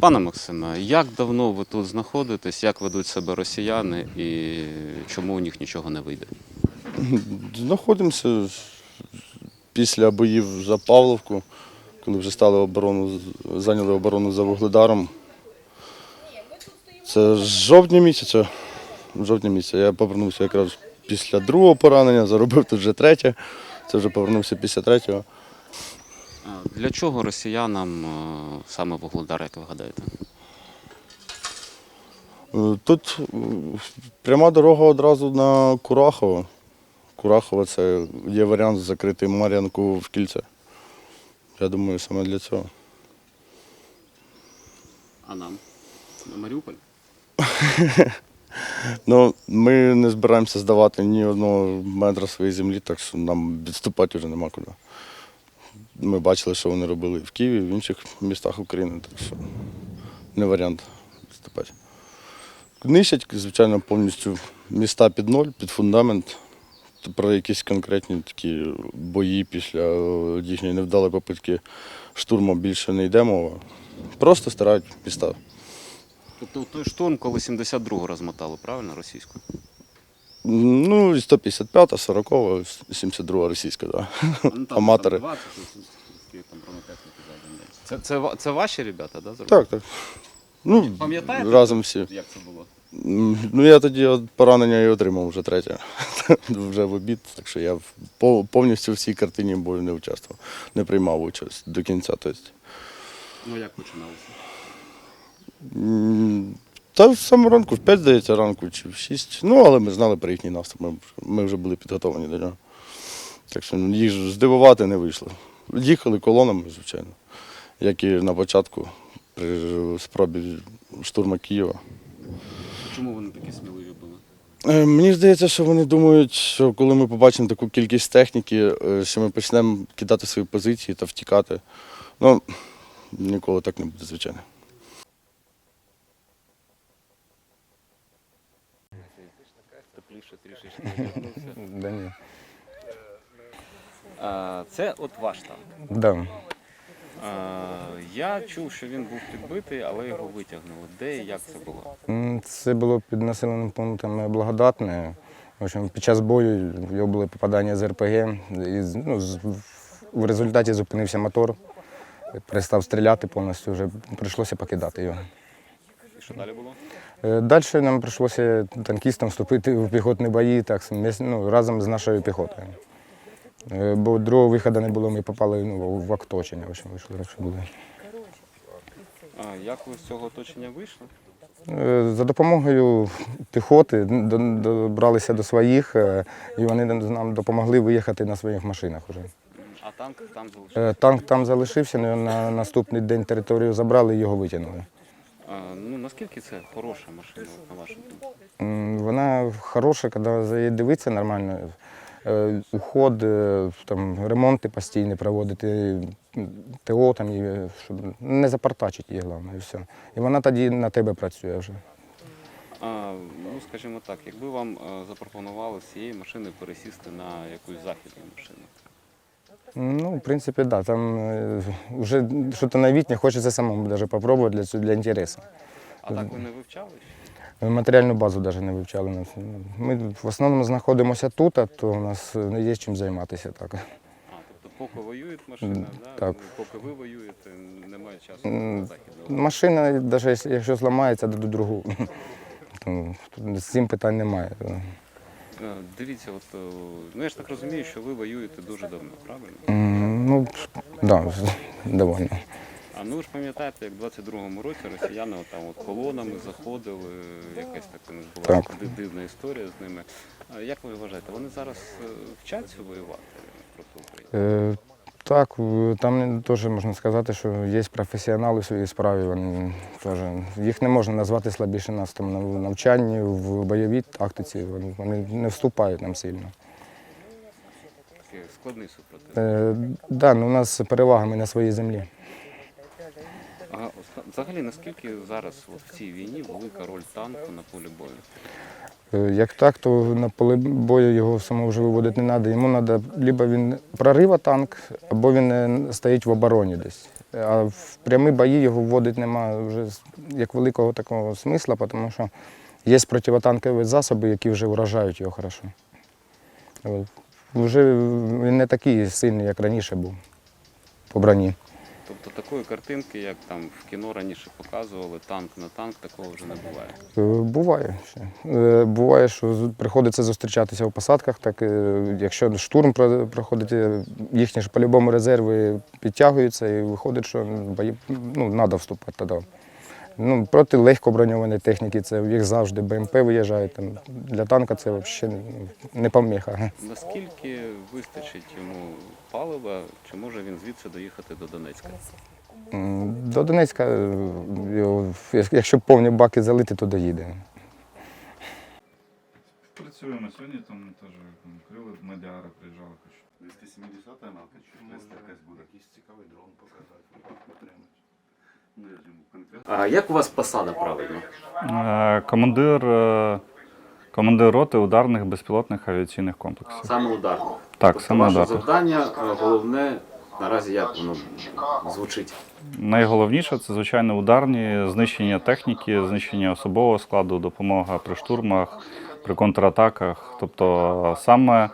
Пане Максиме, як давно ви тут знаходитесь, як ведуть себе росіяни і чому у них нічого не вийде? Знаходимося після боїв за Павловку, коли вже стали оборону, зайняли оборону за Вугледаром. Це з жовтня місяця. Жовтня місяця. Я повернувся якраз після другого поранення, заробив тут вже третє. Це вже повернувся після третього. Для чого росіянам е, саме Вугледар, як ви гадаєте? Е, Тут пряма дорога одразу на Курахово. Курахово це є варіант закрити Мар'янку в кільце. Я думаю, саме для цього. А нам? На Маріуполь? Ну, ми не збираємося здавати ні одного метра своєї землі, так що нам відступати вже нема куди. Ми бачили, що вони робили в Києві, в інших містах України, так що не варіант відступати. Нищать, звичайно, повністю міста під ноль, під фундамент. Про якісь конкретні такі бої після е, їхньої невдалої попитки штурму більше не йде мова. Просто стирають міста. Тобто той штурм, коли 72-го розмотали, правильно, російську? Ну, і 155, 40, 72 російська, так. Ну, там, Аматори. Там 20, скільки там бронетехніки за один день. Це, це, це ваші ребята, да, зробили? Так, так. Ну, Пам'ятаєте? разом всі. Як це було? М, Ну, я тоді от поранення і отримав вже третє. вже в обід. Так що я в- пов- повністю в цій картині бою не участвував, не приймав участь до кінця. Тобто. Ну як починалося? М, Та в самому ранку, в 5, здається, ранку чи в 6. Ну, але ми знали про їхній наступ, ми, ми вже були підготовлені до нього. Так що їх здивувати не вийшло. Їхали колонами, звичайно, як і на початку при спробі штурму Києва. Чому вони такі сміливі були? Е, Мені здається, що вони думають, що коли ми побачимо таку кількість техніки, е, що ми почнемо кидати свої позиції та втікати. Ну, ніколи так не буде, звичайно. Тепліше трішечки. Да ні. Це от ваш танк. Да. Я чув, що він був підбитий, але його витягнули. Де і як це було? М, Це було під населеним пунктом Благодатне. В общем, під час бою в його були попадання з РПГ. І, з- ну, з- в результаті зупинився мотор, перестав стріляти повністю, вже прийшлося покидати його. Що далі було? Далі нам прийшлося танкістам вступити в піхотні бої так, ну, разом з нашою піхотою. Е, Бо другого виходу не було, ми попали ну, в оточення. В вийшло так, що. А як ви з цього оточення вийшли? Е, За допомогою піхоти добралися до своїх, е, і вони нам допомогли виїхати на своїх машинах. Уже. А танк там залишився? Е, Танк там залишився, але на наступний день територію забрали і його витягнули. А, ну наскільки це хороша машина, на вашу думку? М, Вона хороша, коли за її дивитися нормально. Е, Уход, е, там, ремонти постійні проводити, м, ТО там, і, щоб не запартачить її, головне, і все. І вона тоді на тебе працює вже. А, ну, скажімо так, якби вам е, запропонували з цієї машини пересісти на якусь західну машину, Ну, в принципі, так. Да. Там е, вже щось новітнє, хочеться самому навіть попробувати для, для інтересу. а так ви не вивчали? ще? Матеріальну базу навіть не вивчали. Ми в основному знаходимося тут, а то у нас не є чим займатися так. А, тобто поки воює машина, М, да? так. поки ви воюєте, немає часу на західну. Машина, навіть якщо- зламається, до другу. То тут з цим питань немає. Е, Дивіться, от, е, ну я ж так розумію, що ви воюєте дуже давно, правильно? М, Ну, да, довольно. А ну ви ж пам'ятаєте, як в 22-му році росіяни от там от колонами заходили, якась така у них була Так. ди- дивна історія з ними. А Як ви вважаєте, вони зараз е, вчаться воювати проти України? Е, Так, там теж можна сказати, що є професіонали в своїй справі. Вони теж, їх не можна назвати слабіше нас там на в навчанні, в бойовій тактиці. Вони, вони не вступають нам сильно. Складний супротив. Е, да, ну, у нас перевага ми на своїй землі. А взагалі наскільки зараз от в цій війні велика роль танку на полі бою? Е, Як так, то на поле бою його самого вже виводити не треба. Йому треба, либо він прорива танк, або він е, стоїть в обороні десь. А в прямі бої його вводити немає вже як великого такого смисла, тому що є противотанкові засоби, які вже вражають його хорошо. Вже він не такий сильний, як раніше був по броні. Тобто такої картинки, як там в кіно раніше показували, танк на танк, такого вже не буває. Е, Буває ще. Е, Буває, що приходиться зустрічатися в посадках. Так, е, якщо штурм проходить, їхні ж по-любому резерви підтягуються і виходить, що бої, ну, треба вступати тоді. Ну, проти легко броньованої техніки, це їх завжди БМП виїжджає. Там, для танка це взагалі не поміха. Наскільки вистачить йому палива, чи може він звідси доїхати до Донецька? До Донецька, е, якщо повні баки залити, то доїде. Працюємо сьогодні, там теж крили Мадяра приїжджали. хоч. 270 малка чи якась буде. Якийсь цікавий дрон показати. Отримати. А як у вас посада правильно? Е, Командир, е, командир роти ударних безпілотних авіаційних комплексів. Саме ударно. Так, Тобто саме ваше ударних. завдання е, головне наразі як воно звучить. Найголовніше це, звичайно, ударні, знищення техніки, знищення особового складу, допомога при штурмах, при контратаках. Тобто саме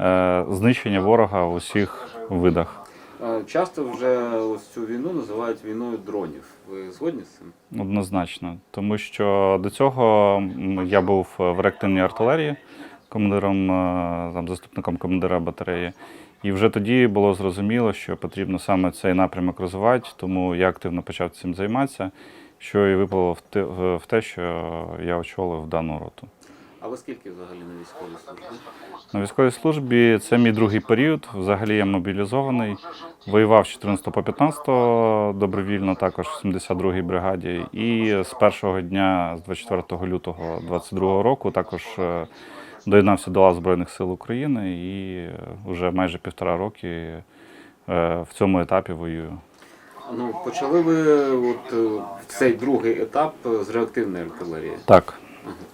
е, знищення ворога в усіх видах. Е, Часто вже ось цю війну називають війною дронів. Ви згодні з цим? Однозначно, тому що до цього я був в реактивній артилерії, командиром, е, там, заступником командира батареї. І вже тоді було зрозуміло, що потрібно саме цей напрямок розвивати, тому я активно почав цим займатися, що і випало в те, що я очолив дану роту. А ви скільки взагалі на військовій службі? На військовій службі це мій другий період. Взагалі я мобілізований. Воював з 14 по 15 добровільно, також в 72-й бригаді. І з першого дня, з 24 лютого 22 року, також е, доєднався до лав Збройних сил України і е, вже майже півтора роки е, в цьому етапі воюю. Ну, почали ви от, цей другий етап з реактивної артилерії. Так.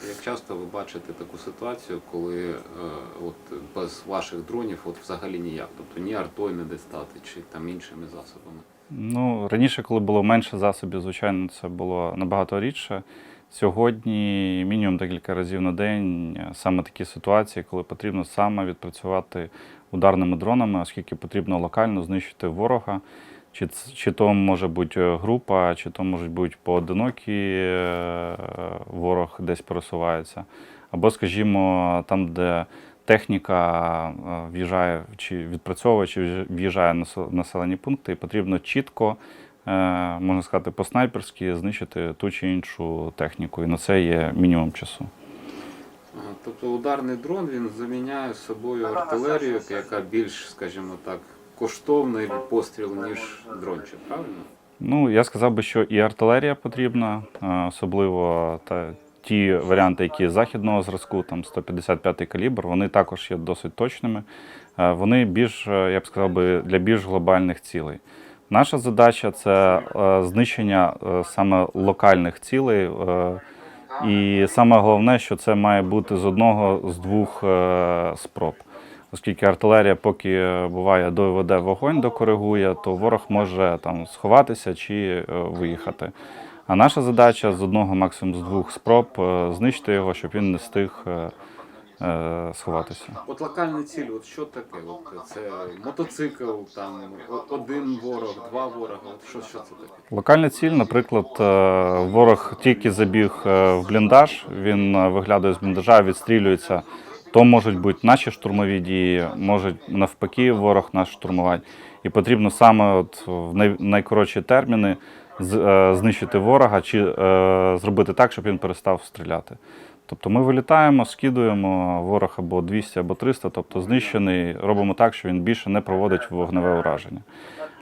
Як часто ви бачите таку ситуацію, коли е, от, без ваших дронів от, взагалі ніяк? Тобто ні артою не дістати, чи там іншими засобами? Ну, раніше, коли було менше засобів, звичайно, це було набагато рідше. Сьогодні мінімум декілька разів на день е, саме такі ситуації, коли потрібно саме відпрацювати ударними дронами, оскільки потрібно локально знищити ворога. Чи, чи то може бути е, група, чи то можуть бути поодинокі е, ворог десь пересувається. Або, скажімо, там, де техніка е, в'їжджає чи відпрацьовує, чи в'їж- в'їжджає на населені пункти, і потрібно чітко, можна сказати, по-снайперськи знищити ту чи іншу техніку. І на це є мінімум часу. Тобто ударний дрон він заміняє собою артилерію, яка більш, скажімо так, коштовний постріл, ніж дрончик, правильно? Ну, я сказав би, що і артилерія потрібна, особливо та, ті варіанти, які західного зразку, там 155 калібр, вони також є досить точними. Вони більш, е, я б сказав би, для більш глобальних цілей. Наша задача це е, знищення е, саме локальних цілей. І саме головне, що це має бути з одного з двох спроб. Оскільки артилерія, поки е, буває доведе вогонь, докоригує, то ворог може там сховатися чи е, виїхати. А наша задача з одного, максимум з двох спроб е, знищити його, щоб він не встиг сховатися. От локальна ціль, от що таке? От це мотоцикл, там один ворог, два ворога. От що, що це таке? Локальна ціль, наприклад, ворог тільки забіг в бліндаж, він виглядає з бліндажа, відстрілюється. То можуть бути наші штурмові дії, можуть навпаки ворог наш штурмувати. І потрібно саме от в найкоротші терміни е, знищити ворога чи е, зробити так, щоб він перестав стріляти. Тобто ми вилітаємо, скидуємо ворог або 200, або 300, тобто знищений, робимо так, що він більше не проводить вогневе ураження.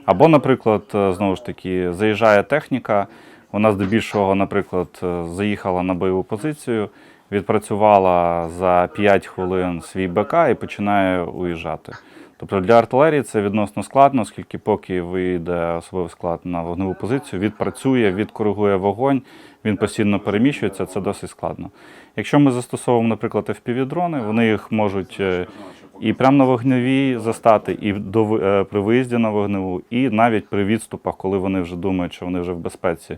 Або, наприклад, е, знову ж таки, заїжджає техніка, вона здебільшого, наприклад, заїхала на бойову позицію, відпрацювала за 5 хвилин свій БК і починає уїжджати. Тобто для артилерії це відносно складно, оскільки поки вийде особовий склад на вогневу позицію, відпрацює, відкоригує вогонь, він постійно переміщується, це досить складно. Якщо ми застосовуємо, наприклад, FPV-дрони, вони їх можуть е, і прямо на вогневій застати, і до, е, при виїзді на вогневу, і навіть при відступах, коли вони вже думають, що вони вже в безпеці,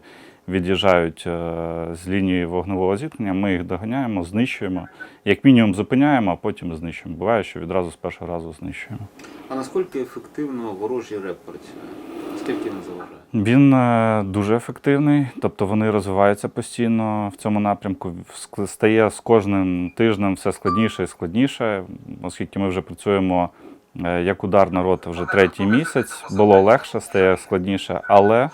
від'їжджають е, з лінії вогневого зіткнення, ми їх доганяємо, знищуємо. Як мінімум зупиняємо, а потім знищуємо. Буває, що відразу з першого разу знищуємо. А наскільки ефективно ворожий реп працює? Наскільки він заважає? Він е, дуже ефективний, тобто вони розвиваються постійно в цьому напрямку. Стає з кожним тижнем все складніше і складніше, оскільки ми вже працюємо е, як ударна рота вже третій місяць. Було легше, стає складніше, але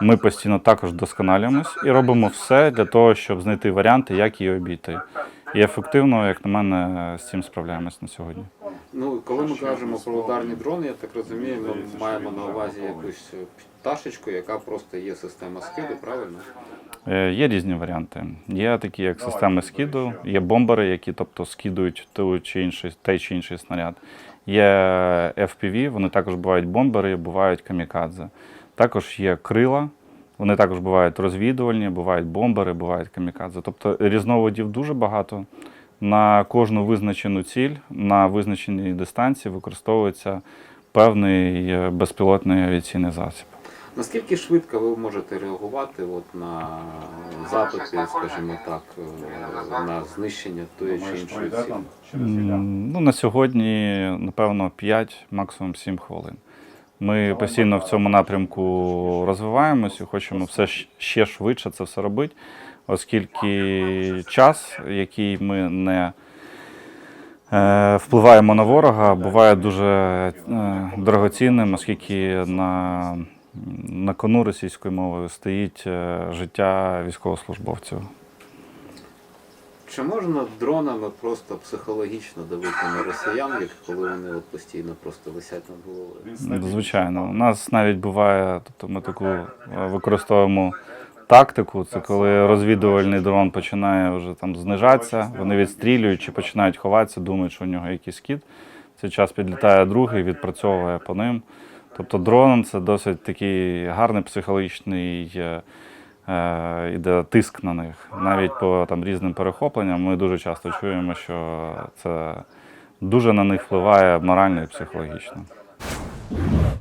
ми постійно також вдосконалюємось і робимо все для того, щоб знайти варіанти, як її обійти. І ефективно, як на мене, з цим справляємось на сьогодні. Ну, коли ми кажемо про ударні дрони, я так розумію, ми маємо на увазі якусь пташечку, яка просто є система скиду, правильно? Е, Є різні варіанти. Є такі, як системи скиду, є бомбери, які тобто скидують ту чи інший, той чи інший снаряд. Є FPV, вони також бувають бомбери, бувають камікадзе. Також є крила, вони також бувають розвідувальні, бувають бомбери, бувають камікадзе. Тобто різновидів дуже багато. На кожну визначену ціль, на визначеній дистанції використовується певний е, безпілотний авіаційний засіб. Наскільки швидко ви можете реагувати от на запити, скажімо так, е, на знищення тої чи іншої цілі? Ну, на сьогодні, напевно, 5, максимум 7 хвилин. Ми постійно в цьому напрямку розвиваємося і хочемо все ще швидше це все робити, оскільки час, який ми не е, впливаємо на ворога, буває дуже е, дорогоцінним, оскільки на, на кону російською мовою стоїть е, життя військовослужбовців. Чи можна дронами просто психологічно давити на росіян, як коли вони от постійно просто висять над головою? Звичайно, у нас навіть буває, тобто ми таку е, використовуємо тактику. Це коли розвідувальний дрон починає вже там знижатися, вони відстрілюють чи починають ховатися, думають, що у нього якийсь кіт. В цей час підлітає другий, відпрацьовує по ним. Тобто дрон це досить такий гарний психологічний Е, йде тиск на них. Навіть по там різним перехопленням ми дуже часто чуємо, що це дуже на них впливає морально і психологічно.